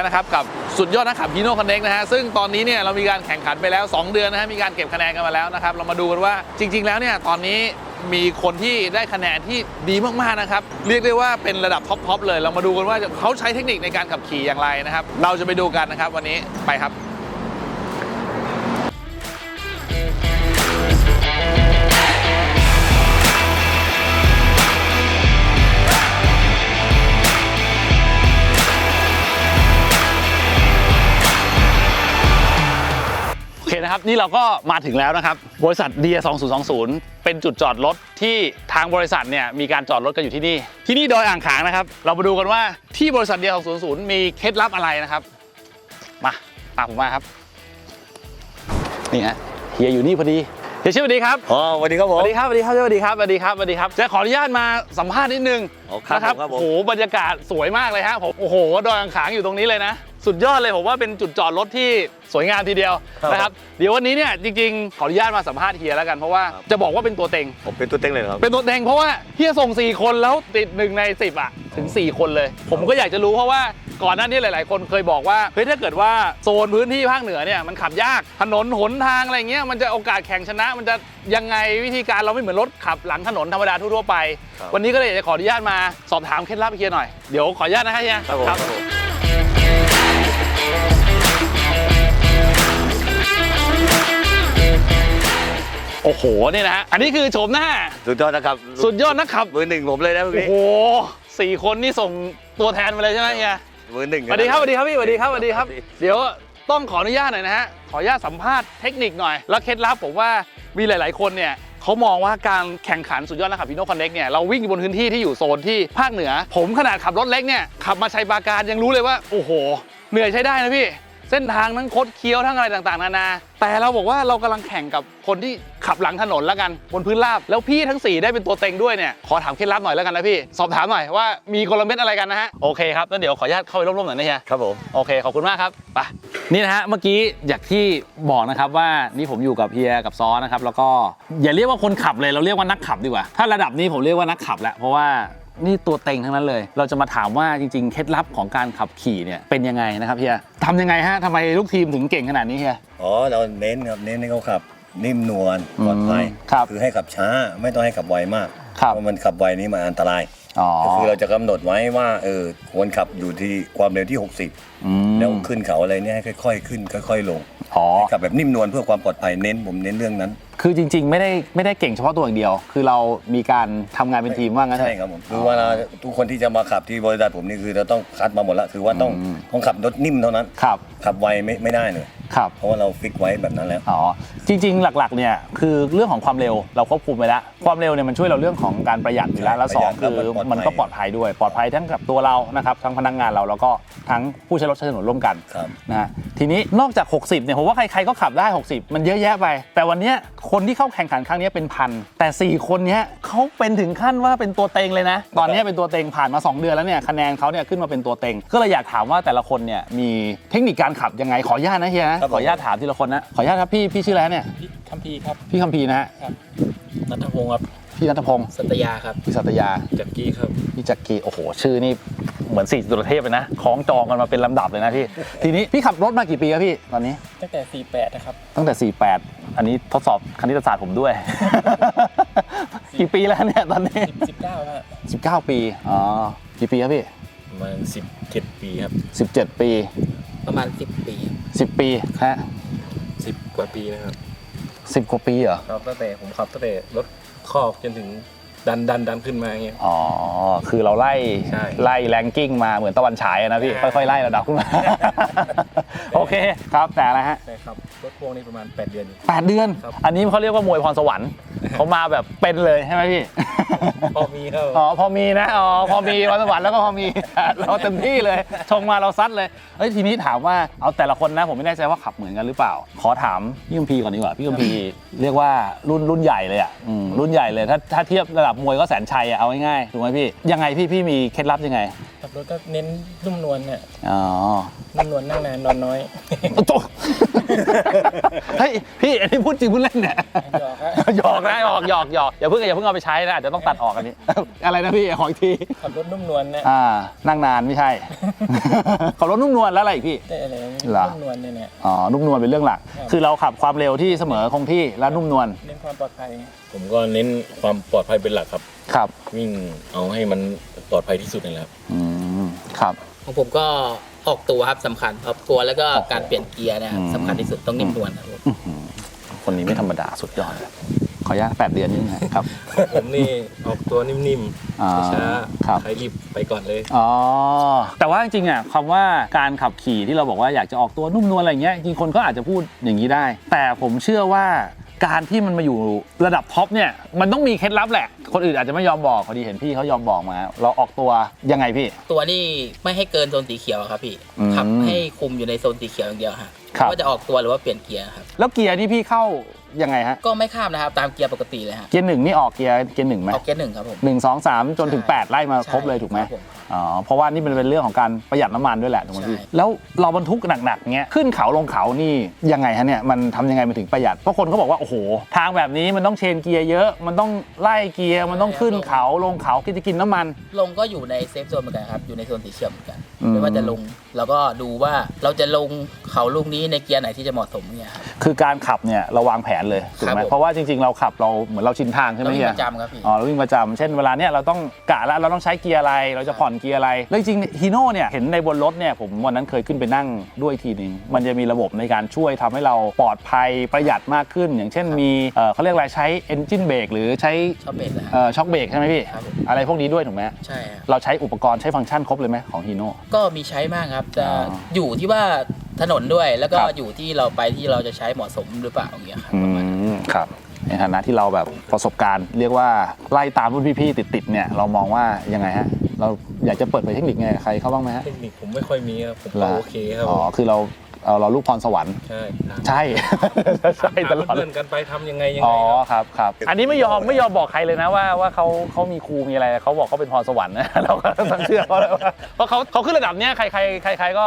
นอีกแล้วนะครับกับสุดยอดนักขับฮีโน่คอนเน็กนะฮะซึ่งตอนนี้เนี่ยเรามีการแข่งขันไปแล้ว 2 เดือนนะฮะมีการเก็บคะแนนกันมาแล้วนะครับเรามาดูกันว่าจริง ๆ แล้วเนี่ยตอนนี้มีคนที่ได้คะแนนที่ดีมากๆนะครับ เรียกได้ว่าเป็นระดับท็อปๆเลย เรามาดูกันว่าเขาใช้เทคนิคในการขับขี่อย่างไรนะครับ เราจะไปดูกันนะครับวันนี้ไปครับ นะครับนี่เราก็มาถึงแล้วนะครับ บริษัทเดีย2020 เป็นจุดจอดรถที่ทางบริษัทเนี่ยมีการจอดรถกันอยู่ที่นี่ ที่นี่ดอยอ่างขางนะครับ เรามาดูกันว่าที่บริษัทเดีย2020 มีเคล็ดลับอะไรนะครับ มาตามผมมาครับ นี่ฮะเฮียอยู่นี่พอดีเฮียชื่อสวัสดีครับอ๋อสวัสดีครับผสม วัสดีครับสวัสดีครับสวัสดีครับสวัสดีครับสวัสดีครับจะขออนุญาตมาสัมภาษณ์นิดนึงอ๋อครับนะครับผมครับผม โอ้โหบรรยากาศสวยมากเลยฮะผมโอ้โหดอยอ่างขางอยู่ตรงนี้เลยนะ สุดยอดเลยผมว่าเป็นจุดจอดรถที่สวยงามทีเดียวนะครับเดี๋ยววันนี้เนี่ยจริงๆขออนุญาตมาสัมภาษณ์เฮียแล้วกันเพราะว่าจะบอกว่าเป็นตัวเต็ง ผมเป็นตัวเต็งเลยเหรอครับ เป็นตัวเต็งเพราะว่าเฮียส่ง 4 คนแล้วติดหนึ่งใน 10 อะ ถึง 4 คนเลย ผมก็อยากจะรู้เพราะว่าก่อนหน้านี้หลาย ๆ คนเคยบอกว่าเฮ้ยถ้าเกิดว่าโซนพื้นที่ภาคเหนือเนี่ยมันขับยากถนนหนทางอะไรเงี้ยมันจะโอกาสแข่งชนะ มันจะยังไงวิธีการเราไม่เหมือนรถขับหลังถนนธรรมดาทั่วๆไป ครับ วันนี้ก็เลยอยากจะขออนุญาตมาสอบถามเคล็ดลับเฮียหน่อยเดี๋ยวขออนุญาตนะฮะเฮีย ครับผม โอ้โหนี่นะฮะอันนี้คือโฉมหน้า สุดยอดนะครับสุดยอดนักขับมือหนึ่งผมเลยนะเมื่อโอ้กี้โหสี่คนนี่ส่งตัวแทนมาเลยใช่ไหมเฮียมือหนึ่งสวัสดีครับสวัสดีครับพี่สวัสดีครับสวัสดีครับ เดี๋ยวต้องขออนุญาตหน่อยนะฮะขออนุญาตสัมภาษณ์เทคนิคหน่อย แล้วเคล็ดลับผมว่ามีหลาย ๆ คนเนี่ยเขามองว่าการแข่งขันสุดยอดนักขับพีโน่คอนเน็กเนี่ยเราวิ่งอยู่บนพื้นที่ที่อยู่โซนที่ภาคเหนือ ผมขนาดขับรถเล็กเนี่ยขับมาชัยปราการยังรู้เลยว่าโอ้โห เหนื่อยใช้ได้นะพี่ เส้นทางทั้งคดเคี้ยวทั้งอะไรต่างๆนานา แต่เราบอกว่าเรากำลังแข่งกับคนที่ขับหลังถนนแล้วกันบนพื้นราบแล้วพี่ทั้ง 4 ได้เป็นตัวเต็งด้วยเนี่ยขอถามเคล็ดลับหน่อยแล้วกันนะพี่สอบถามหน่อยว่ามีกลเม็ดอะไรกันนะฮะโอเคครับงั้นเดี๋ยวขออนุญาตเข้าไปร่วมๆหน่อยนะเฮียครับผมโอเคขอบคุณมากครับไปนี่นะฮะเมื่อกี้อย่างที่บอกนะครับว่านี่ผมอยู่กับเฮียกับซอนะครับแล้วก็อย่าเรียกว่าคนขับเลยเราเรียกว่านักขับดีกว่า ถ้าระดับนี้ผมเรียกว่านักขับแล้วเพราะว่า นี่ตัวเต็งทั้งนั้นเลย เราจะมาถามว่าจริงๆ เคล็ดลับของการขับขี่เนี่ยเป็นยังไงนะครับเฮียทำยังไงฮะทำไมลูกทีมถึงเก่งขนาดนี้เฮีย อ๋อเราเน้นครับเน้นให้เขาขับ นิ่มนวลปลอดภัยอืมครับคือให้ขับช้าไม่ต้องให้ขับไวมากครับ เพราะมันขับไวนี้มันอันตรายอ๋อก็คือเราจะกำหนดไว้ว่าเออควรขับอยู่ที่ความเร็วที่ อื60มแล้วขึ้นเขาอะไรเนี่ยให้ค่อย ๆ ขึ้น ค่อย ๆ ลงอ๋อ ให้ขับแบบนิ่มนวลเพื่อความปลอดภัยเน้นผมเน้นเรื่องนั้น คือจริง ๆ ไม่ได้ไม่ได้เก่งเฉพาะตัวอย่างเดียว คือเรามีการทำงานเป็นทีมว่างั้นเถใช่อะ ครับผมคือเวลาทุกคนที่จะมาขับที่บริษัทผมนี่คือเราต้องคัดมาหมดแล้วคือว่าต้องอืม ต้องขับรถนิ่มเท่านั้น ครับขับไวไม่ไม่ได้เลย ครับ เพราะว่าเราฟิกไว้แบบนั้นแล้ว อ๋อจริงๆ หลักๆเนี่ยคือเรื่องของความเร็วเราควบคุมไปแล้ว ความเร็วเนี่ยมันช่วยเราเรื่องของการประหยัดอยู่แล้วใช่แล้วสองประหยัดคือแล้วมันมันปลอดภัยก็ปลอดภัยด้วย ปลอดภัยทั้งกับตัวเรานะครับทั้งพนักงานเราแล้วก็ทั้งผู้ใช้รถใช้ถนนร่วมกันครับ นะฮะทีนี้นอกจาก 60เนี่ยผมว่าใครๆก็ขับได้ 60 มันเยอะแยะไป แต่วันเนี้ยคนที่เข้าแข่งขันครั้งเนี้ยเป็นพัน แต่ 4 คนเนี้ยเขาเป็นถึงขั้นว่าเป็นตัวเต็งเลยนะ ตอนเนี้ยเป็นตัวเต็งผ่านมา 2 เดือนแล้วเนี่ยคะแนนเขาเนี่ยขึ้นมาเป็นตัวเต็ง ก็เลยอยากถามว่าแต่ละคนเนี่ยมีเทคนิคการขับยังไงขออนุญาตนะเฮียนะครับผม ขออนุญาตถามทีละคนนะขออนุญาตครับพี่พี่ชื่ออะไรฮะเนี่ยพี่คัมพีร์ครับพี่คัมพีร์นะฮะ นัทพงศ์ครับ พี่นัทพงศ์สัตยาครับพี่สัตยาจักกี้ครับ พี่จักรีโอ้โห ชื่อนี่เหมือนสี่จุลเทพเลยนะคล้องจองกันมาเป็นลำดับเลยนะพี่ ทีนี้พี่ขับรถมากี่ปีครับพี่ตอนนี้ ตั้งแต่ 48 นะครับ ตั้งแต่ 48 อันนี้ทดสอบคณิตศาสตร์ผมด้วย กี่ปีแล้วเนี่ยตอนนี้10 19ฮะ19 ปีอ๋อกี่ปีครับพี่ประมาณ17 ปีครับ 17 ปี ประมาณ 10 ปี 10 ปีฮะ10 กว่าปีนะครับ 10 กว่าปีเหรอครับตั้งแต่ผมขับตั้งแต่รถ คอกจนถึง ดันดันดันขึ้นมาอย่างเงี้ย อ๋อ คือเราไล่ใช่ไล่แรงกิ้งมาเหมือนตะวันฉายอะนะพี่อ่าค่อยๆไล่ระดับขึ้นมา โอเคครับแต่อะไรฮะแต่ครับรถพ่วงนี่ประมาณ 8 เดือนอยู่ แปดเดือน ครับ อันนี้เขาเรียกว่ามวยพรสวรรค์ เขามาแบบเป็นเลยใช่ไหมพี่ พอมีครับอ๋อพอมีนะอ๋อพอมีพรสวรรค์แล้วก็พอมี เราเต็มที่เลย ชงมาเราซัดเลยเฮ้ยทีนี้ถามว่าเอาแต่ละคนนะผมไม่แน่ใจว่าขับเหมือนกันหรือเปล่า ขอถามพี่กัมพีก่อนดีกว่าพี่กัมพีเรียกว่ารุ่นรุ่นใหญ่เลยอะอืมรุ่นใหญ่เลยถ้าถ้าเทียบระดับมวยก็แสนชัยอะเอาง่ายๆถูกไหมพี่ ยังไงพี่พี่มีเคล็ดลับยังไง ขับรถก็เน้นนุ่มนวลเนี่ย อ๋อ นุ่มนวลนั่งนานนอนน้อยโตเฮ้ยพี่อันนี้พูดจริงพูดเล่นเนี่ยหยอกฮะหยอกนะหยอกหยอกหยอกอย่าเพิ่งอย่าเพิ่งเอาไปใช้นะอาจจะต้องตัดออกอันนี้ อะไรนะพี่ขออีกทีขับรถนุ่มนวลนะอ่านั่งนานไม่ใช่ ขับรถนุ่มนวลแล้วอะไรอีกพี่ ได้อะไรเหรอ นุ่มนวลเนี่ยเนี่ย อ๋อนุ่มนวลเป็นเรื่องหลัก ครับ คือเราขับความเร็วที่เสมอคงที่และนุ่มนวลเน้นความปลอดภัยผมก็เน้นความปลอดภัยเป็นหลักครับ ครับวิ่งเอาให้มันปลอดภัยที่สุดนี่แหละครับ อืมครับ ของผมก็ ออกตัวครับสำคัญออกตัวแล้วก็การเปลี่ยนเกียร์เนะครับอืมสำคัญที่สุดต้องนิ่มนวลครับผมคนนี้ไม่ธรรมดาสุดยอดเลยขออนุญาตแปดเดือนนิดนึงนะครับ ผมนี่ออกตัวนิ่มอ่าๆช้าครับใครรีบไปก่อนเลย อ๋อ แต่ว่าจริงๆอะคำว่าการขับขี่ที่เราบอกว่าอยากจะออกตัวนุ่มนวลอะไรเงี้ยจริงๆคนก็อาจจะพูดอย่างนี้ได้ แต่ผมเชื่อว่า การที่มันมาอยู่ระดับท็อปเนี่ยมันต้องมีเคล็ดลับแหละ คนอื่นอาจจะไม่ยอมบอกพอดีเห็นพี่เขายอมบอกมา เราออกตัวยังไงพี่ ตัวนี่ไม่ให้เกินโซนสีเขียวครับพี่อืมขับให้คุมอยู่ในโซนสีเขียวอย่างเดียวฮะครับ ว่าจะออกตัวหรือว่าเปลี่ยนเกียร์ครับ แล้วเกียร์ที่พี่เข้า ยังไงฮะ ก็ไม่ข้ามนะครับ ตามเกียร์ปกติเลยฮะเกียร์หนึ่งนี่ออกเกียร์เกียร์หนึ่งไหมออกเกียร์หนึ่งครับผม หนึ่งสองสามจนถึงใช่8ไล่มาครบเลยถูกไหมครับผมอ๋อ เพราะว่านี่มันเป็นเรื่องของการประหยัดน้ำมันด้วยแหละถูกไหมพี่ ใช่ แล้วเราบรรทุกหนักๆเงี้ยขึ้นเขาลงเขานี่ยังไงฮะเนี่ยมันทำยังไงมันถึงประหยัด เพราะคนเขาบอกว่าโอ้โห ทางแบบนี้มันต้องเชนเกียร์เยอะ มันต้องไล่เกียร์ มันต้องขึ้นเขาลงเขากินจะกินน้ำมัน ลงก็อยู่ในเซฟโซนเหมือนกันครับ อยู่ในโซนสีเขียวเหมือนกัน อืม ไม่ว่าจะลงเราก็ดูว่าเราจะลงเขาลูกนี้ในเกียร์ไหนที่จะเหมาะสมเนี่ยครับ คือการขับเนี่ยเราวางแผนเลยถูกไหมครับผม เพราะว่าจริงๆเราขับเราเหมือนเราชินทางใช่ไหมเราวิ่งเฮียประจำครับพี่ อ๋อเราวิ่งประจำเช่นเวลาเนี้ยเราต้องกะแล้วเราต้องใช้เกียร์อะไร เราจะผ่อนเกียร์อะไรแล้วจริงๆฮีโน่เนี่ยเห็นในบนรถเนี่ยผมวันนั้นเคยขึ้นไปนั่งด้วยทีนึงมันจะมีระบบในการช่วยทำให้เราปลอดภัยประหยัดมากขึ้น อย่างเช่นมีเอ่อเขาเรียกอะไรใช้ engine brake หรือใช้ชอบเบรกนะฮะ เอ่อช็อคเบรกใช่ไหมพี่ ครับผม อะไรพวกนี้ด้วยถูกไหมใช่ฮะเราใช้อุปกรณ์ใช้ฟังก์ชันครบเลยไหมของฮีโน่ ก็มีใช้มากครับจะอ๋ออยู่ที่ว่าถนนด้วยแล้วก็ครับ อยู่ที่เราไปที่เราจะใช้เหมาะสมหรือเปล่าอย่างเงี้ยครับอืประมาณนั้นมครับ ในฐานะที่เราแบบประสบการณ์ เรียกว่าไล่ตามรุ่นพี่ๆติดๆเนี่ยเรามองว่ายังไงฮะ เราอยากจะเปิดเผยเทคนิคไงกับใครเขาบ้างไหมฮะ เทคนิคผมไม่ค่อยมีครับผมหรก็โอเคครับอ๋อคือเรา เอาเราลูกพรสวรรค์ ใช่ใช่ ใช่ตลอดเพื่อนกันไปทำยังไงยังอ๋ไงอครับครับครับอันนี้ไม่ยอมไม่ยอมบอกใครเลยนะว่าว่าเขาเขามีครูมีอะไรเขาบอกเขาเป็นพรสวรรค์นะ เราก็ต้องเชื่อเขาเลยว่าเพราะเขาเขาขึ้นระดับเนี้ยใครใครใครใครก็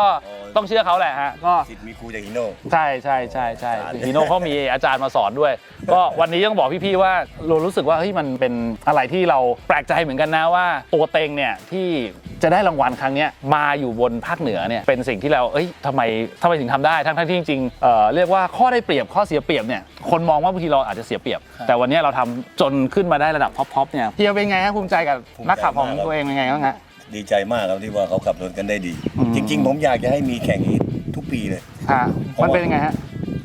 ต้องเชื่อเขาแหละฮะก็ สิทธิ์มีครูจากฮิโน่ ใช่ใช่ใช่ใช่อาจารย์ ฮีโน่เขามีอาจารย์มาสอนด้วย ก็วันนี้ต้องบอกพี่ๆว่าเรารู้สึกว่าเฮ้ยมันเป็นอะไรที่เราแปลกใจเหมือนกันนะว่าตัวเต็งเนี่ยที่จะได้รางวัลครั้งเนี้ยมาอยู่บนภาคเหนือเนี่ยเป็นสิ่งที่เราเอ้ยทำไมทำไมถึงทำได้ทั้งทั้งที่จริงๆเอ่อเรียกว่าข้อได้เปรียบข้อเสียเปรียบเนี่ยคนมองว่าบางทีเราอาจจะเสียเปรียบ แต่วันนี้เราทำจนขึ้นมาได้ระดับท็อปๆเนี่ยเฮียเป็นไงฮะภูมิใจกับนักขับของตัวเองเป็นไงบ้างฮะดีใจมากครับที่ว่าเขาขับรถกันได้ดีอืมจริง ๆ ผมอยากจะให้มีแข่งอีกทุกปีเลยอ่ามันเป็นยังไงฮะ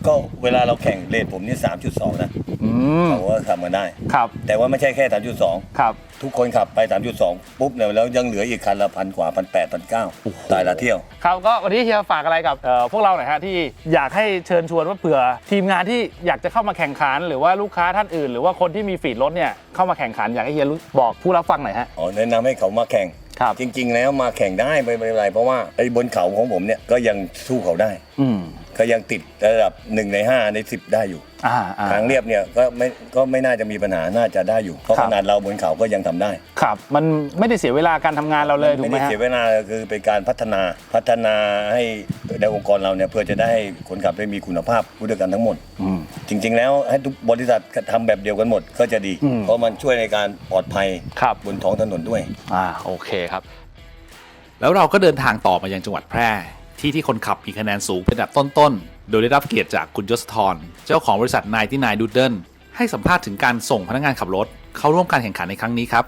ก็เวลาเราแข่งเลทผมนี่ 3.2 นะอืมเขาก็ขับมาได้ ครับแต่ว่าไม่ใช่แค่ 3.2 ครับ ทุกคนขับไป 3.2 ปุ๊บเนี่ยแล้วยังเหลืออีกคันละพันกว่าพันแปดพันเก้าตายละเที่ยว ครับก็วันนี้เฮียฝากอะไรกับเอ่อพวกเราหน่อยฮะที่อยากให้เชิญชวนว่าเผื่อ ทีมงานที่อยากจะเข้ามาแข่งขัน หรือว่าลูกค้าท่านอื่น หรือว่าคนที่มีฟีดรถเนี่ยเข้ามาแข่งขันอยากให้เฮียรู้บอกผู้รับฟังหน่อยฮะ อ๋อแนะนำให้เขามาแข่ง ครับ จริง ๆ แล้วมาแข่งได้ไม่เป็นไรเพราะว่าไอ้บนเขาของผมเนี่ยก็ยังสู้เขาได้ อืม ก็ยังติดระดับ1ใน 5 ใน 10 ได้อยู่ อ่าอ่า ทางเรียบเนี่ยก็ไม่ก็ไม่น่าจะมีปัญหาน่าจะได้อยู่ เพราะครัขบนาดเราบนเขาก็ยังทำได้ครับ มันไม่ได้เสียเวลาการทำงานเราเลยถูกไหมไม่ได้ฮะ เสียเวลาคือเป็นการพัฒนาพัฒนาให้ในองค์กรเราเนี่ยเพื่อจะได้ให้คนขับได้มีคุณภาพผู้ด้วยกันทั้งหมด อืม จริง ๆ แล้วให้ทุกบริษัททำแบบเดียวกันหมดก็จะดี อืม เพราะมันช่วยในการปลอดภัยครับ บนท้องถนนด้วย อ่า โอเคครับ แล้วเราก็เดินทางต่อมายังจังหวัดแพร่ ที่ที่คนขับมีคะแนนสูงเป็นอันดับต้นๆ โดยได้รับเกียรติจากคุณยศธรเจ้าของบริษัทนายที่นายดูเดิลให้สัมภาษณ์ถึงการส่งพนักงานขับรถเข้าร่วมการแข่งขันในครั้งนี้ครับ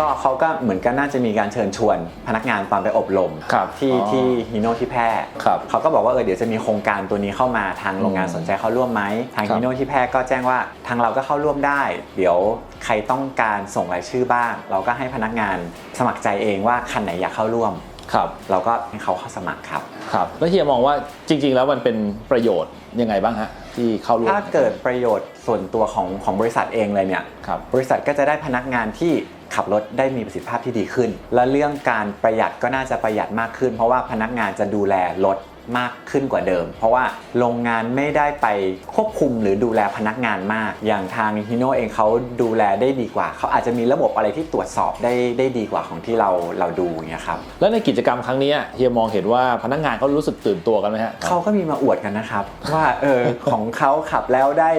ก็เขาก็เหมือนกันน่าจะมีการเชิญชวนพนักงานตอนไปอบรมครับที่อ๋อที่ฮิโนที่แพร่ครับเขาก็บอกว่าเออเดี๋ยวจะมีโครงการตัวนี้เข้ามาทางโรงงานอืมสนใจเข้าร่วมไหมทางครับ ฮิโนที่แพร่ก็แจ้งว่าทางเราก็เข้าร่วมได้ เดี๋ยวใครต้องการส่งรายชื่อบ้าง เราก็ให้พนักงานสมัครใจเองว่าคันไหนอยากเข้าร่วม ครับเราก็ให้เขาเข้าสมัครครับ ครับ แล้วเฮียมองว่าจริง ๆ แล้วมันเป็นประโยชน์ยังไงบ้างฮะที่เข้าร่วมถ้าเกิดประโยชน์ส่วนตัวของของบริษัทเองเลยเนี่ย ครับ บริษัทก็จะได้พนักงานที่ ขับรถได้มีประสิทธิภาพที่ดีขึ้น และเรื่องการประหยัดก็น่าจะประหยัดมากขึ้น เพราะว่าพนักงานจะดูแลรถมากขึ้นกว่าเดิม เพราะว่าโรงงานไม่ได้ไปควบคุมหรือดูแลพนักงานมาก อย่างทางฮิโนเองเขาดูแลได้ดีกว่า เขาอาจจะมีระบบอะไรที่ตรวจสอบได้ได้ดีกว่าของที่เราเราดูอย่างเงี้ยครับแล้วในกิจกรรมครั้งนี้เฮียมองเห็นว่าพนักงานเขารู้สึกตื่นตัวกันไหมฮะเขาก็มีมาอวดกันนะครับ ว่าเออของเขาขับแล้วได้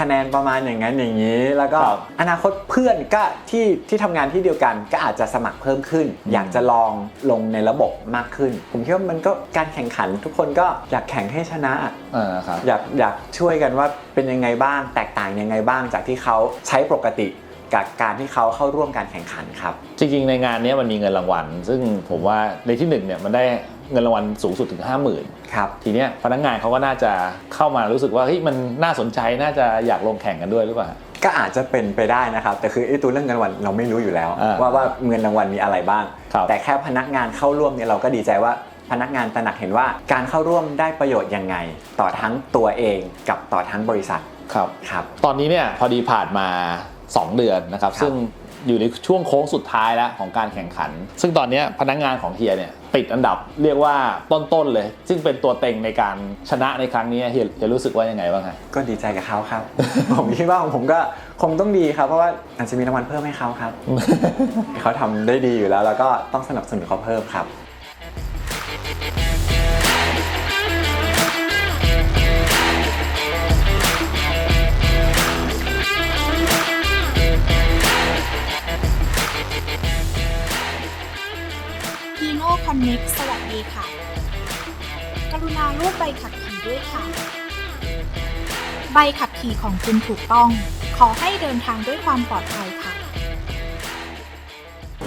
คะแนนประมาณอย่างนั้นอย่างนี้ แล้วก็ครับอนาคตเพื่อนก็ที่ที่ทำงานที่เดียวกันก็อาจจะสมัครเพิ่มขึ้น อยากจะลองลงในระบบมากขึ้น ผมคิดว่ามันก็การแข่งขันทุกคนก็อยากแข่งให้ชนะอ่าครับอยากอยากช่วยกันว่าเป็นยังไงบ้างแตกต่างยังไงบ้างจากที่เขาใช้ปกติกับการที่เขาเข้าร่วมการแข่งขันครับ จริงๆในงานเนี้ยมันมีเงินรางวัล ซึ่งผมว่าในที่หนึ่งเนี่ยมันได้ เงินรางวัลสูงสุดถึง 50,000 ครับทีเนี้ยพนักงานเขาก็น่าจะเข้ามารู้สึกว่าเฮ้ยมันน่าสนใจน่าจะอยากลงแข่งกันด้วยหรือเปล่า ก็อาจจะเป็นไปได้นะครับ แต่คือไอ้ตัวเรื่องเงินรางวัลเราไม่รู้อยู่แล้ว อ่าว่าว่าเงินรางวัลมีอะไรบ้าง ครับ แต่แค่พนักงานเข้าร่วมเนี่ยเราก็ดีใจว่าพนักงานตระหนักเห็นว่าการเข้าร่วมได้ประโยชน์ยังไง ต่อทั้งตัวเองกับต่อทั้งบริษัทครับ ครับ ตอนนี้เนี่ยพอดีผ่านมา 2 เดือนนะครับ ครับ ซึ่งอยู่ในช่วงโค้งสุดท้ายแล้วของการแข่งขัน ซึ่งตอนเนี้ยพนักงานของเฮียเนี่ย ติดอันดับเรียกว่าต้นๆเลย ซึ่งเป็นตัวเต็งในการชนะในครั้งนี้เฮียเฮียรู้สึกว่ายังไงบ้างฮะก็ดีใจกับเขาครับ ผมคิดว่าของผมก็คงต้องดีครับ เพราะว่าอาจจะมีรางวัลเพิ่มให้เขาครับ เขาทำได้ดีอยู่แล้ว แล้วก็ต้องสนับสนุนเขาเพิ่มครับ น่คอนเน็กสวัสดีค่ะ กรุณารูปใบขับขี่ด้วยค่ะ ใบขับขี่ของคุณถูกต้อง ขอให้เดินทางด้วยความปลอดภัยค่ะ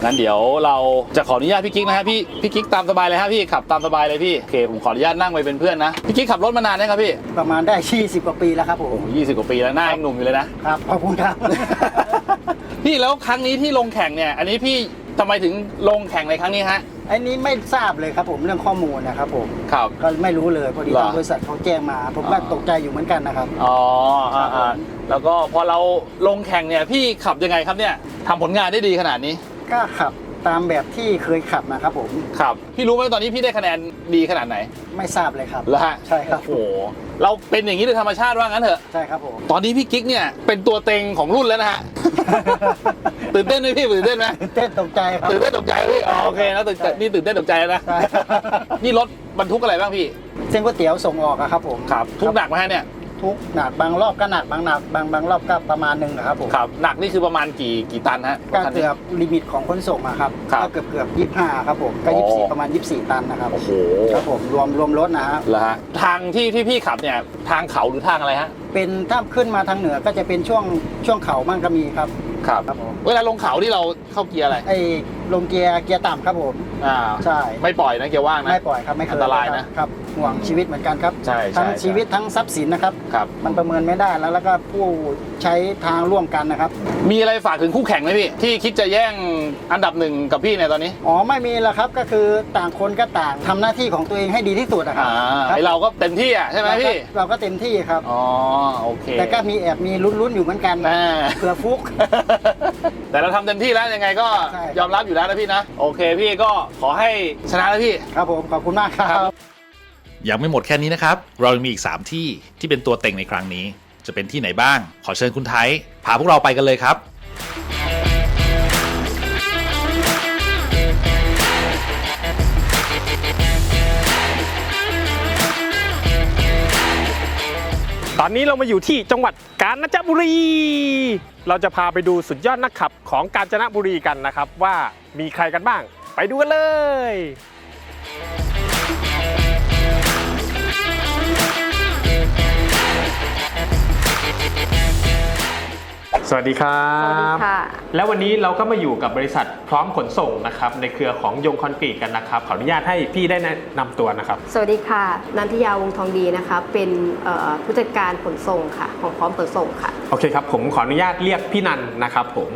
งั้นเดี๋ยวเราจะขออนุญาตพี่กิ๊กนะฮะพี่พี่กิ๊กตามสบายเลยฮะพี่ขับตามสบายเลยพี่โอเคผมขออนุญาตนั่งไปเป็นเพื่อนนะพี่กิ๊กขับรถมานานนะครับพี่ประมาณได้ 20 กว่าปีแล้วครับผมโอ้ยี่สิบกว่าปีแล้วหน้ายังหนุ่มอยู่เลยนะครับขอบคุณครับ พี่แล้วครั้งนี้ที่ลงแข่งเนี่ย อันนี้พี่ ทำไมถึงลงแข่งในครั้งนี้ฮะ อันนี้ไม่ทราบเลยครับผมเรื่องข้อมูลนะครับผมครับ ก็ไม่รู้เลยพอดีเหรอทางบริษัทเขาแจ้งมา ผมก็อ๋อ ตกใจอยู่เหมือนกันนะครับ อ๋ออ่าอ่าแล้วก็พอเราลงแข่งเนี่ยพี่ขับยังไงครับเนี่ยทำผลงานได้ดีขนาดนี้ก็ขับตามแบบที่เคยขับนะครับผมครับพี่รู้ไหมตอนนี้พี่ได้คะแนนดีขนาดไหนไม่ทราบเลยครับแล้วฮะใช่ครับ โอ้โหเราเป็นอย่างนี้โดยธรรมชาติว่างั้นเถอะ ใช่ครับผม ตอนนี้พี่กิ๊กเนี่ยเป็นตัวเต็งของรุ่นแล้วนะฮะ ตื่นเต้นไหมพี่ตื่นเต้นไหมตื่นเต้นตกใจครับ ตื่นเต้นตกใจไหมพี่อ๋อโอเคนะตื่นเต้นนี่ตื่นเต้นตกใจแล้วนะใช่ นี่รถบรรทุกอะไรบ้างพี่ เส้นก๋วยเตี๋ยวส่งออกอะครับผม ครับทุกหนักไหมฮะเนี่ย ทุกหนักบางรอบก็หนักบางหนักบางบางรอบก็ประมาณหนึ่งนะครับผมครับหนักนี่คือประมาณกี่กี่ตันฮะก็คันนี้เกือบลิมิตของขนส่งอะครับครับก็เกือบเกือบยี่ห้าครับผมก็อ๋อยี่สี่ประมาณยี่สี่ตันนะครับโอ้โหครับผมรวมรวมรถนะฮะแล้วฮะทางที่ที่พี่ขับเนี่ยทางเขาหรือทางอะไรฮะเป็นถ้าขึ้นมาทางเหนือก็จะเป็นช่วงช่วงเขามั่งก็มีครับครับครับผมเวลาลงเขาที่เราเข้าเกียร์อะไรไอ้ลงเกียร์เกียร์ต่ำครับผมอ่าใช่ไม่ปล่อยนะเกียร์ว่างนะไม่ปล่อยครับไม่เคยอันตรายนะครับ ห่วงชีวิตเหมือนกันครับ ใช่ใช่ทั้งใช่ ชีวิตทั้งทรัพย์สินนะครับ ครับ มันประเมินไม่ได้แล้วแล้วก็ผู้ใช้ทางร่วมกันนะครับ มีอะไรฝากถึงคู่แข่งไหมพี่ ที่คิดจะแย่งอันดับหนึ่งกับพี่ในยตอนนี้ อ๋อไม่มีแล้วครับก็คือต่างคนก็ต่างทำหน้าที่ของตัวเองให้ดีที่สุดนะครับอ่าคบไอเราก็เต็มที่อะใช่ไหมเราก็พี่เราก็เต็มที่ครับ อ๋อ โอเคแต่ก็มีแอบมีลุ้นๆอยู่เหมือนกันอ่า เผื่อฟุก แต่เราทำเต็มที่แล้วยังไงก็ใช่ ยอมรับอยู่แล้วนะพี่นะ โอเคพี่ก็ขอให้ชนะนะพี่ ครับผมขอบคุณมากครับ ยังไม่หมดแค่นี้นะครับ เรายังมีอีก 3 ที่ที่เป็นตัวเต็งในครั้งนี้ จะเป็นที่ไหนบ้าง ขอเชิญคุณไทยพาพวกเราไปกันเลยครับตอนนี้เรามาอยู่ที่จังหวัดกาญจนบุรี เราจะพาไปดูสุดยอดนักขับของกาญจนบุรีกันนะครับ ว่ามีใครกันบ้าง ไปดูกันเลย สวัสดีครับ สวัสดีค่ะ แล้ววันนี้เราก็มาอยู่กับบริษัทพร้อมขนส่งนะครับในเครือของยงคอนกรีตกันนะครับ ขออนุญาตให้พี่ได้แนะนำตัวนะครับ สวัสดีค่ะ นันทิยาวงทองดีนะคะเป็นเอ่อผู้จัดการขนส่งค่ะ ของพร้อมขนส่งค่ะ โอเคครับ ผมขออนุญาตเรียกพี่นันนะครับผม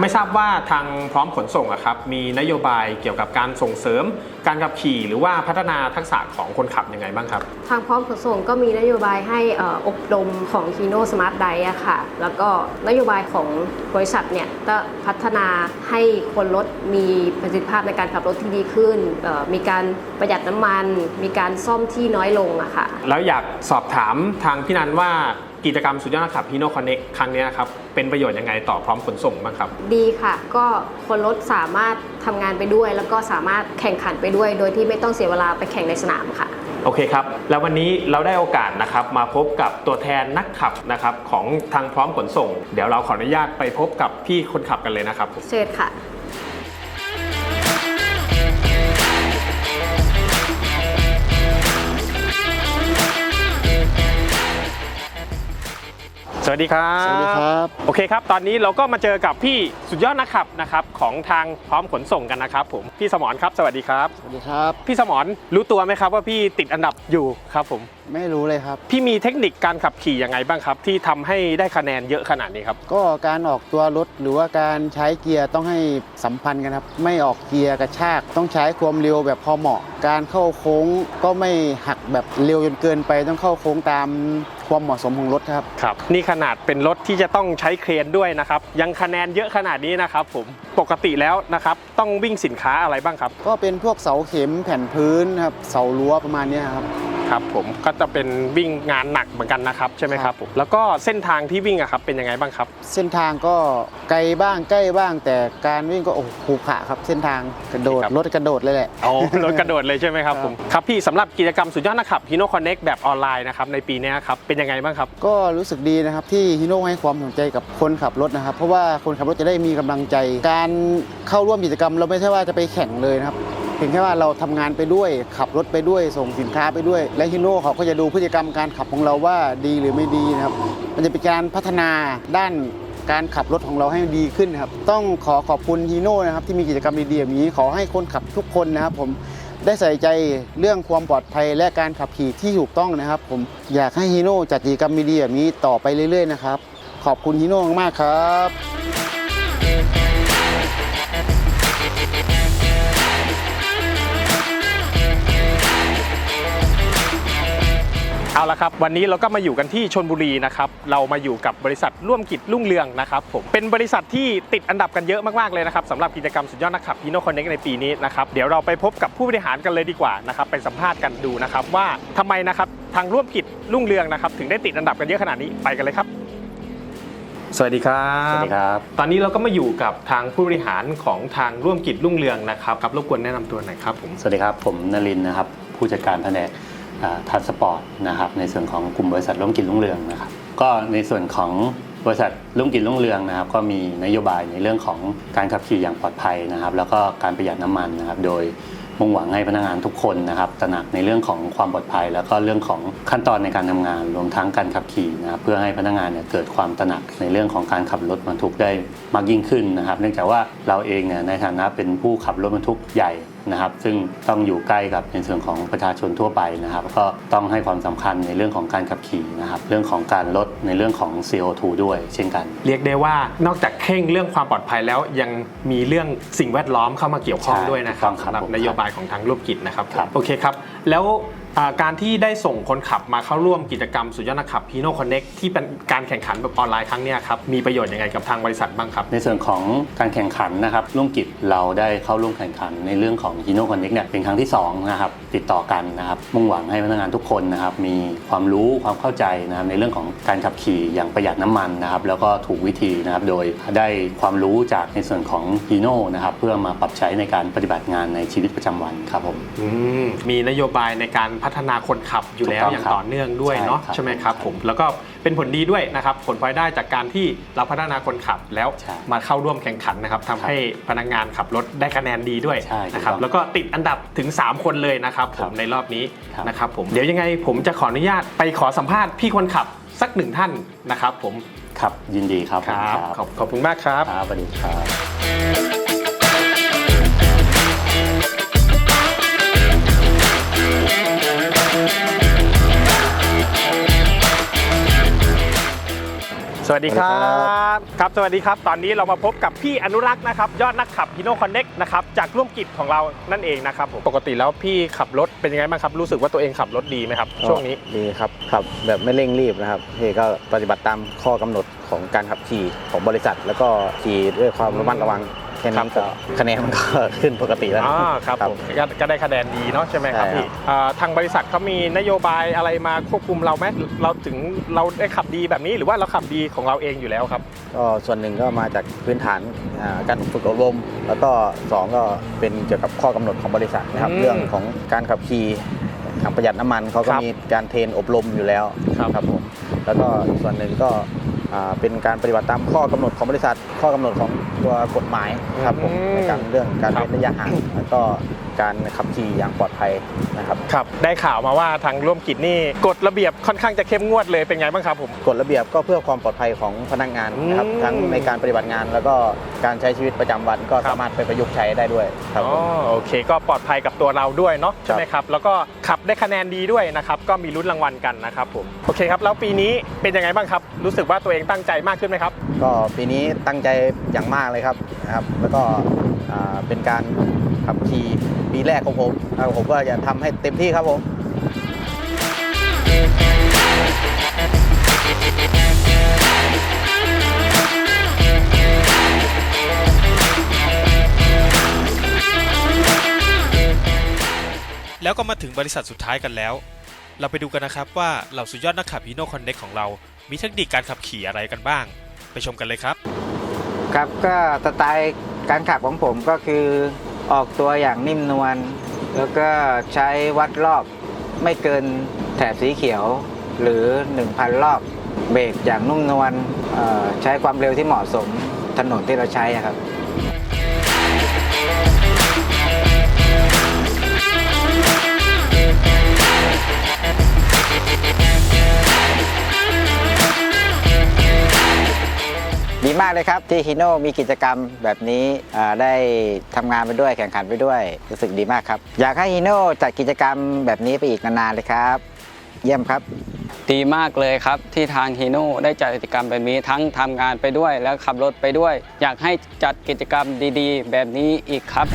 ไม่ทราบว่าทางพร้อมขนส่งอะครับมีนโยบายเกี่ยวกับการส่งเสริม การขับขี่หรือว่าพัฒนาทักษะของคนขับยังไงบ้างครับ ทางพร้อมขนส่งก็มีนโยบายให้เอ่ออบรมของ Hino Smart d i อะค่ะ แล้วก็นโยบายของบริษัทเนี่ยก็พัฒนาให้คนรถมีประสิทธิภาพในการขับรถที่ดีขึ้นเอ่อมีการประหยัดน้ำมัน มีการซ่อมที่น้อยลงอะค่ะ แล้วอยากสอบถามทางพี่นันว่า กิจกรรมสุดยอดนักขับ Hino Connect ครั้งนี้นะครับ เป็นประโยชน์ยังไงต่อพร้อมขนส่งบ้างครับ ดีค่ะ ก็คนรถสามารถทำงานไปด้วย แล้วก็สามารถแข่งขันไปด้วย โดยที่ไม่ต้องเสียเวลาไปแข่งในสนามค่ะโอเคครับ แล้ววันนี้เราได้โอกาสนะครับมาพบกับตัวแทนนักขับนะครับของทางพร้อมขนส่ง เดี๋ยวเราขออนุญาตไปพบกับพี่คนขับกันเลยนะครับเชิญค่ะ สวัสดีครับสวัสดีครับโอเคครับ ตอนนี้เราก็มาเจอกับพี่สุดยอดนักขับนะครับของทางพร้อมขนส่งกันนะครับผมพี่สมรครับ สวัสดีครับ สวัสดีครับ พี่สมรรู้ตัวไหมครับว่าพี่ติดอันดับอยู่ครับผม ไม่รู้เลยครับ พี่มีเทคนิคการขับขี่ยังไงบ้างครับ ที่ทำให้ได้คะแนนเยอะขนาดนี้ครับ ก็การออกตัวรถหรือว่าการใช้เกียร์ต้องให้สัมพันธ์กันครับ ไม่ออกเกียร์กระชาก ต้องใช้ความเร็วแบบพอเหมาะ การเข้าโค้งก็ไม่หักแบบเร็วจนเกินไป ต้องเข้าโค้งตามความเหมาะสมของรถครับ ครับ นี่ขนาดเป็นรถที่จะต้องใช้เครนด้วยนะครับ ยังคะแนนเยอะขนาดนี้นะครับผมปกติแล้วนะครับต้องวิ่งสินค้าอะไรบ้างครับ ก็เป็นพวกเสาเข็มแผ่นพื้นครับ เสารั้วประมาณเนี้ยครับ ครับผมก็จะเป็นวิ่งงานหนักเหมือนกันนะครับใช่ไหมครับผมแล้วก็เส้นทางที่วิ่งอะครับเป็นยังไงบ้างครับ เส้นทางก็ไกลบ้างใกล้บ้าง แต่การวิ่งก็โอ้โหขรุขระครับ เส้นทางกระโดดครับรถกระโดดเลยแหละโอ้รถกระโดดเลยใช่ไหมครับผมครับพี่สำหรับกิจกรรมสุดยอดนักขับ Hino Connect แบบออนไลน์นะครับในปีนี้ครับเป็นยังไงบ้างครับ ก็รู้สึกดีนะครับที่ฮิโน่ให้ความสนใจกับคนขับรถนะครับ เพราะว่าคนขับรถจะได้มีกำลังใจ การเข้าร่วมกิจกรรมเราไม่ใช่ว่าจะไปแข่งเลยนะครับ เพียงแค่ว่าเราทำงานไปด้วย ขับรถไปด้วยส่งสินค้าไปด้วย และฮิโน่เขาก็จะดูพฤติกรรมการขับของเราว่าดีหรือไม่ดีนะครับ มันจะเป็นการพัฒนาด้านการขับรถของเราให้ดีขึ้นครับ ต้องขอขอบคุณฮีโน่นะครับที่มีกิจกรรมดีๆแบบนี้ขอให้คนขับทุกคนนะครับ ผมได้ใส่ใจเรื่องความปลอดภัยและการขับขี่ที่ถูกต้องนะครับ ผมอยากให้ฮีโน่จัดกิจกรรมดีๆแบบนี้ต่อไปเรื่อยๆนะครับขอบคุณฮีโน่มากครับ เอาละครับวันนี้เราก็มาอยู่กันที่ชนบุรีนะครับเรามาอยู่กับบริษัทร่วมกิจรุ่งเรืองนะครับผมเป็นบริษัทที่ติดอันดับกันเยอะมากๆเลยนะครับสำหรับกิจกรรมสุดยอดนักขับ Hino Connect ในปีนี้นะครับเดี๋ยวเราไปพบกับผู้บริหารกันเลยดีกว่านะครับไปสัมภาษณ์กันดูนะครับว่าทำไมนะครับทางร่วมกิจรุ่งเรืองนะครับถึงได้ติดอันดับกันเยอะขนาดนี้ไปกันเลยครับ สวัสดีครับสวัสดีครับ ตอนนี้เราก็มาอยู่กับทางผู้บริหารของทางร่วมกิจรุ่งเรืองนะครับครับรบกวนแนะนำตัวหน่อยครับผมสวัสดีครับผมนรินทร์นะครับผู้จัดการแผนก ทันสปอร์ตนะครับในส่วนของกลุ่มบริษัทร่วมกินรุ่งเรืองนะครับก็ในส่วนของบริษัทร่วมกินรุ่งเรืองนะครับ ก็มีนโยบายในเรื่องของการขับขี่อย่างปลอดภัยนะครับ แล้วก็การประหยัดน้ำมันนะครับ โดยมุ่งหวังให้พนักงานทุกคนนะครับตระหนักในเรื่องของความปลอดภัย แล้วก็เรื่องของขั้นตอนในการทำงาน รวมทั้งการขับขี่นะครับเพื่อให้พนักงานเนี่ยเกิดความตระหนักในเรื่องของการขับรถบรรทุกได้มากยิ่งขึ้นนะครับ เนื่องจากว่าเราเองเนี่ยในฐานะเป็นผู้ขับรถบรรทุกใหญ่ นะครับ ซึ่งต้องอยู่ใกล้กับในส่วนของประชาชนทั่วไปนะครับ ก็ต้องให้ความสำคัญในเรื่องของการขับขี่นะครับ เรื่องของการลดในเรื่องของ CO2 ด้วยเช่นกัน เรียกได้ว่านอกจากเคร่งเรื่องความปลอดภัยแล้วยังมีเรื่องสิ่งแวดล้อมเข้ามาเกี่ยวข้องใช่ด้วยนะครับถูกต้องครับสำหรับผมนโยบายของทางร่วมกิจนะครับครับ โอเคครับ แล้วอ่า การที่ได้ส่งคนขับมาเข้าร่วมกิจกรรมสุดยอดนักขับ Hino Connect ที่เป็นการแข่งขันแบบออนไลน์ครั้งเนี้ยครับมีประโยชน์ยังไงกับทางบริษัทบ้างครับ ในส่วนของการแข่งขันนะครับร่วมกิจเราได้เข้าร่วมแข่งขันในเรื่องของ Hino Connect เนี่ยเป็นครั้งที่2นะครับติดต่อกันนะครับมุ่งหวังให้พนักงานทุกคนนะครับมีความรู้ความเข้าใจนะครับในเรื่องของการขับขี่อย่างประหยัดน้ำมันนะครับแล้วก็ถูกวิธีนะครับโดยได้ความรู้จากในส่วนของ Hino นะครับเพื่อมาปรับใช้ในการปฏิบัติงานในชีวิตประจำวันครับผมอืมมีนโยบายในการพัฒนาคนขับอยู่แล้วถูกต้องอย่างครับต่อเนื่องด้วยเนาะใช่ครับใช่ไหมครับผมแล้วก็เป็นผลดีด้วยนะครับผลพลอยได้จากการที่เราพัฒนาคนขับแล้วใช่มาเข้าร่วมแข่งขันนะครับทำให้พนักงานขับรถได้คะแนนดีด้วยใช่ถูกนะครับต้องแล้วก็ติดอันดับถึง 3 คนเลยนะครับผครัมบในรอบนี้ครับ นะครับผมเดี๋ยวยังไงผมจะขออนุญาตไปขอสัมภาษณ์พี่คนขับสักหนึ่งท่านนะครับผมครับยินดีครับครับขอบขอบคุณมากครับ ครับสวัสดีครับ สสวัสดีครับครับ สวัสดีครับ ตอนนี้เรามาพบกับพี่อนุรักษ์นะครับ ยอดนักขับฮีโน่คอนเน็กนะครับจากร่วมกิจของเรานั่นเองนะครับผมปกติแล้วพี่ขับรถเป็นยังไงบ้างครับ รู้สึกว่าตัวเองขับรถดีไหมครับ ช่วงนี้ดีครับขับแบบไม่เร่งรีบนะครับพี่ก็ปฏิบัติตามข้อกำหนดของการขับขี่ของบริษัท แล้วก็ขี่ด้วยความระมัดระวัง แค่นี้ก็คะแนนมันก็ขึ้นปกติแล้วอ๋อครับผมก็ก็ได้คะแนนดีเนาะใช่ไหมครับใช่ครับพี่อ่าทางบริษัทเขามีนโยบายอะไรมาควบคุมเราไหมเราถึงเราได้ขับดีแบบนี้หรือว่าเราขับดีของเราเองอยู่แล้วครับก็ส่วนหนึ่งก็มาจากพื้นฐานอ่าการฝึกอบรม แล้วก็สองก็เป็นเกี่ยวกับข้อกำหนดของบริษัทนะครับอืมเรื่องของการขับขี่ขับประหยัดน้ำมันเขาก็ครับมีการเทรนอบรมอยู่แล้วครับผมแล้วก็อีกส่วนหนึ่งก็อ่าเป็นการปฏิบัติตามข้อกำหนดของบริษัท ข้อกำหนดของ ตัวกฎหมายครับผมอืม ในการเรื่องการครับเว้นระยะห่างแล้วก็การขับขี่อย่างปลอดภัยนะครับครับ ได้ข่าวมาว่าทางร่วมกิจนี่กฎระเบียบค่อนข้างจะเข้มงวดเลยเป็นไงบ้างครับผม กฎระเบียบก็เพื่อความปลอดภัยของพนักงานนะครับอืมทั้งในการปฏิบัติงาน แล้วก็การใช้ชีวิตประจำวันก็สามารถไปประยุกต์ใช้ได้ด้วยครับอ๋ผอมโอเค ก็ปลอดภัยกับตัวเราด้วยเนาะครัใช่บไหมครับ แล้วก็ขับได้คะแนนดีด้วยนะครับก็มีลุ้นรางวัลกันนะครับผมโอเคครับแล้วปีนี้เป็นยังไงบ้างครับ รู้สึกว่าตัวเองตั้งใจมากขึ้นไหมครับ ก็ปีนี้ตั้งใจอย่างมากเลยครับนะครับ แล้วก็เป็นการขับขี่ปีแรกของผมนะผมก็จะทำให้เต็มที่ครับผมแล้วก็มาถึงบริษัทสุดท้ายกันแล้ว เราไปดูกันนะครับว่าเหล่าสุดยอดนักขับ Hino Connect ของเรา มีเทคนิคการขับขี่อะไรกันบ้าง ไปชมกันเลยครับ ครับก็สไตล์การขับของผมก็คือออกตัวอย่างนิ่มนวลแล้วก็ใช้วัดรอบไม่เกินแถบสีเขียวหรือ 1,000 รอบเบรกอย่างนุ่มนวลใช้ความเร็วที่เหมาะสมถนนที่เราใช้ครับ ดีมากเลยครับที่ฮิโน่มีกิจกรรมแบบนี้ได้ทำงานไปด้วยแข่งขันไปด้วยรู้สึกดีมากครับ อยากให้ฮิโน่จัดกิจกรรมแบบนี้ไปอีกนานๆเลยครับ เยี่ยมครับ ดีมากเลยครับที่ทางฮีโน่ได้จัดกิจกรรมแบบนี้ทั้งทำงานไปด้วย แล้วขับรถไปด้วย อยากให้จัดกิจกรรมดีๆ แบบนี้อีกครับ